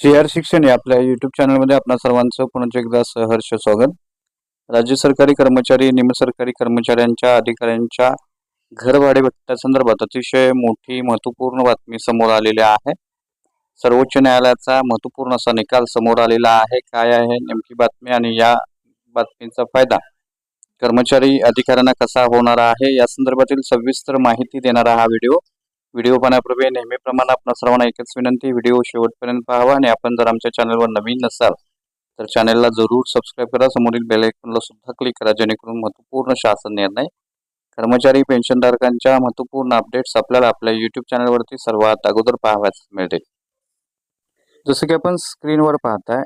C R शिक्षण या आपल्या युट्यूब चॅनलमध्ये आपल्या सर्वांचं पुन्हा एकदा सहर्ष स्वागत. राज्य सरकारी कर्मचारी निमसरकारी कर्मचाऱ्यांच्या अधिकाऱ्यांच्या घरभाडे भत्त्यासंदर्भात अतिशय मोठी महत्त्वपूर्ण बातमी समोर आलेली आहे. सर्वोच्च न्यायालयाचा महत्त्वपूर्ण असा निकाल समोर आलेला आहे. काय आहे नेमकी बातमी आणि या बातमीचा फायदा? कर्मचारी अधिकाऱ्यांना कसा होणार आहे? या संदर्भातील सविस्तर माहिती देणारा हा व्हिडिओ व्हिडिओ पाहण्यापूर्वी नेहमीप्रमाणे आपण सर्वांना एकच विनंती व्हिडिओ शेवटपर्यंत पाहावा आणि आपण जर आमच्या चॅनलवर नवीन नसाल तर चॅनलला जरूर सबस्क्राईब करा. समोरील बेल आयकॉनला सुद्धा क्लिक करा जेणेकरून महत्त्वपूर्ण शासन निर्णय कर्मचारी पेन्शनधारकांच्या महत्त्वपूर्ण अपडेट्स आपल्याला आपल्या यूट्यूब चॅनलवरती सर्वात अगोदर पाहाव्यास मिळतील. जसं की आपण स्क्रीनवर पाहताय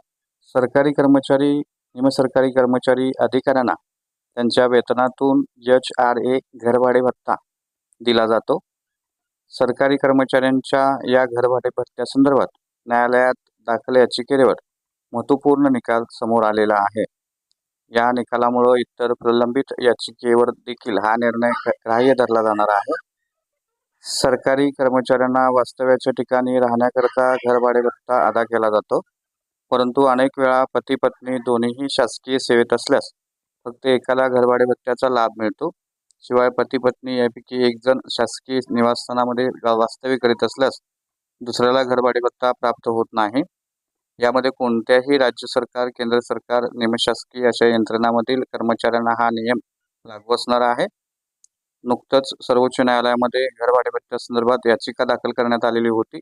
सरकारी कर्मचारी निमसरकारी कर्मचारी अधिकाऱ्यांना त्यांच्या वेतनातून एच आर ए घरभाडे भत्ता दिला जातो. सरकारी कर्मचाऱ्यांच्या या घरभाडे भत्त्यासंदर्भात न्यायालयात दाखल याचिकेवर महत्त्वपूर्ण निकाल समोर आलेला आहे. या निकालामुळं इतर प्रलंबित याचिकेवर देखील हा निर्णय ग्राह्य धरला जाणार आहे. सरकारी कर्मचाऱ्यांना वास्तव्याच्या ठिकाणी राहण्याकरता घरभाडे भत्ता अदा केला जातो परंतु अनेक वेळा पती पत्नी दोन्हीही शासकीय सेवेत असल्यास फक्त एकाला घरभाडे भत्त्याचा लाभ मिळतो शिवाय पती पत्नी यापैकी एक जण शासकीय निवासस्थानामध्ये वास्तव्य करीत असल्यास दुसऱ्याला घरभाडे भत्ता प्राप्त होत नाही. यामध्ये कोणत्याही राज्य सरकार केंद्र सरकार निमशासकीय अशा यंत्रणामधील कर्मचाऱ्यांना हा नियम लागू असणार आहे. नुकतंच सर्वोच्च न्यायालयामध्ये घरभाडे भत्त्यासंदर्भात याचिका दाखल करण्यात आलेली होती.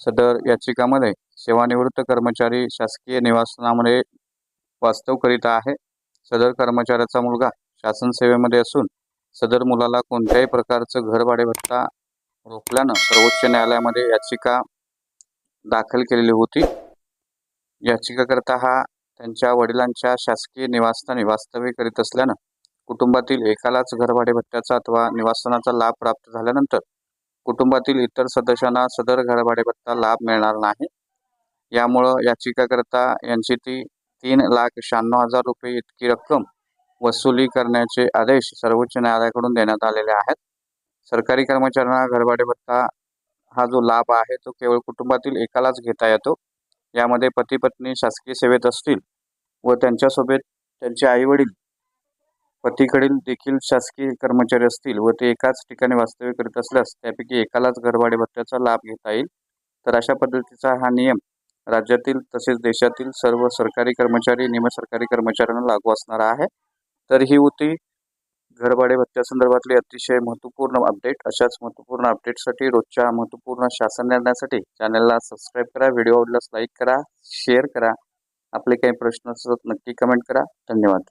सदर याचिकामध्ये सेवानिवृत्त कर्मचारी शासकीय निवासस्थानामध्ये वास्तव करीत आहे. सदर कर्मचाऱ्याचा मुलगा शासन सेवेमध्ये असून सदर मुलाला कोणत्याही प्रकारचं घरभाडे भत्ता रोखल्यानं सर्वोच्च न्यायालयामध्ये याचिका दाखल केलेली होती. याचिकाकर्ता हा त्यांच्या वडिलांच्या शासकीय निवासस्थानी वास्तव्य करीत असल्यानं कुटुंबातील एकालाच घरभाडे भत्त्याचा अथवा निवासस्थानाचा लाभ प्राप्त झाल्यानंतर कुटुंबातील इतर सदस्यांना सदर घरभाडे भत्ता लाभ मिळणार नाही. यामुळं याचिकाकर्ता यांची ती तीन लाख शहाण्णव हजार रुपये इतकी रक्कम वसुली करण्याचे आदेश सर्वोच्च न्यायालयाकडून देण्यात आलेले आहेत. सरकारी कर्मचाऱ्यांना घरभाडे भत्ता हा जो लाभ आहे तो केवळ कुटुंबातील एकालाच घेता येतो. यामध्ये पती पत्नी शासकीय सेवेत असतील व त्यांच्यासोबत त्यांचे आईवडील पतीकडील देखील शासकीय कर्मचारी असतील व ते एकाच ठिकाणी वास्तव्य करीत असल्यास त्यापैकी एकालाच घरभाडे भत्त्याचा लाभ घेता येईल. तर अशा पद्धतीचा हा नियम राज्यातील तसेच देशातील सर्व सरकारी कर्मचारी निमसरकारी कर्मचाऱ्यांना लागू असणार आहे. तर ही होती घरभाडे भत्त्यासंदर्भातली अतिशय महत्त्वपूर्ण अपडेट अशाच महत्त्वपूर्ण अपडेटसाठी रोजच्या महत्त्वपूर्ण शासन निर्णयासाठी चॅनलला सबस्क्राईब करा व्हिडिओ आवडल्यास लाईक करा शेअर करा. आपले काही प्रश्न असतात नक्की कमेंट करा. धन्यवाद.